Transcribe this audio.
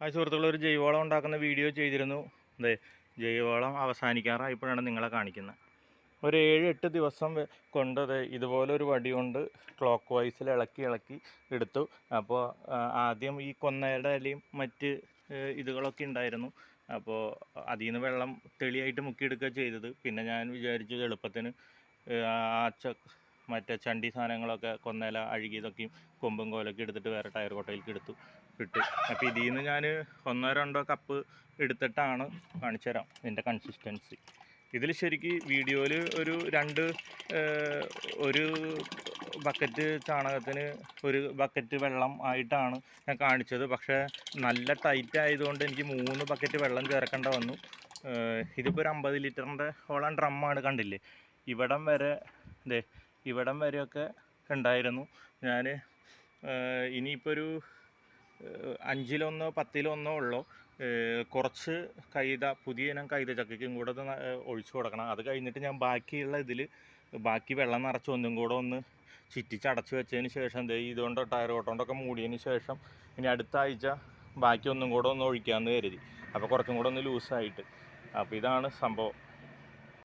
ആ സുഹൃത്തുക്കൾ ഒരു ജൈവവളം ഉണ്ടാക്കുന്ന വീഡിയോ ചെയ്തിരുന്നു. അതെ ജൈവവളം അവസാനിക്കാറായപ്പോഴാണ് നിങ്ങളെ കാണിക്കുന്നത്. ഒരു ഏഴ് എട്ട് ദിവസം കൊണ്ട് ഇതുപോലെ ഒരു വടി കൊണ്ട് ക്ലോക്ക് വൈസിൽ ഇളക്കി ഇളക്കി എടുത്തു. അപ്പോൾ ആദ്യം ഈ കൊന്നയുടെ ഇലയും മറ്റ് ഇതുകളൊക്കെ ഉണ്ടായിരുന്നു. അപ്പോൾ അതിൽ നിന്ന് വെള്ളം തെളിയായിട്ട് മുക്കിയെടുക്കുക ചെയ്തത്. പിന്നെ ഞാൻ വിചാരിച്ചു എളുപ്പത്തിന് ആ മറ്റേ ചണ്ടി സാധനങ്ങളൊക്കെ കൊന്നയില അഴുകിയതൊക്കെയും കൊമ്പും കോലൊക്കെ എടുത്തിട്ട് വേറെ ടയർ കൊട്ടയിലേക്ക് എടുത്തു ഇട്ട്. അപ്പോൾ ഇതിൽ നിന്ന് ഞാൻ ഒന്നോ രണ്ടോ കപ്പ് എടുത്തിട്ടാണ് കാണിച്ചു തരാം ഇതിന്റെ കൺസിസ്റ്റൻസി ഇതിൽ ശരിക്കും വീഡിയോയിൽ ഒരു രണ്ട് ഒരു ബക്കറ്റ് ചാണകത്തിന് ഒരു ബക്കറ്റ് വെള്ളം ആയിട്ടാണ് ഞാൻ കാണിച്ചത്. പക്ഷേ നല്ല ടൈറ്റ് ആയതുകൊണ്ട് എനിക്ക് മൂന്ന് ബക്കറ്റ് വെള്ളം ചേർക്കേണ്ട വന്നു. ഇതിപ്പോൾ ഒരു അമ്പത് ലിറ്ററിന്റെ ഓളം ഡ്രമ്മാണ് കണ്ടില്ലേ? ഇവിടം വരെ ദേ ഇവിടം വരെയൊക്കെ ഉണ്ടായിരുന്നു. ഞാൻ ഇനിയിപ്പോൾ ഒരു അഞ്ചിലൊന്നോ പത്തിലൊന്നോ ഉള്ളോ. കുറച്ച് കൈത പുതിയ ഇനം കൈത ചക്കയ്ക്കും കൂടെ ഒന്ന് ഒഴിച്ചു കൊടുക്കണം. അത് കഴിഞ്ഞിട്ട് ഞാൻ ബാക്കിയുള്ള ഇതിൽ ബാക്കി വെള്ളം നിറച്ച് ഒന്നും കൂടെ ഒന്ന് ചുറ്റിച്ചടച്ച് വെച്ചതിന് ശേഷം ദേ ഇതുകൊണ്ടോ ടയർ ഓട്ടോണ്ടൊക്കെ മൂടിയതിന് ശേഷം ഇനി അടുത്ത ആഴ്ച ബാക്കി ഒന്നും കൂടെ ഒന്ന് ഒഴിക്കാമെന്ന് കരുതി. അപ്പോൾ കുറച്ചും കൂടെ ഒന്ന് ലൂസായിട്ട്. അപ്പോൾ ഇതാണ് സംഭവം.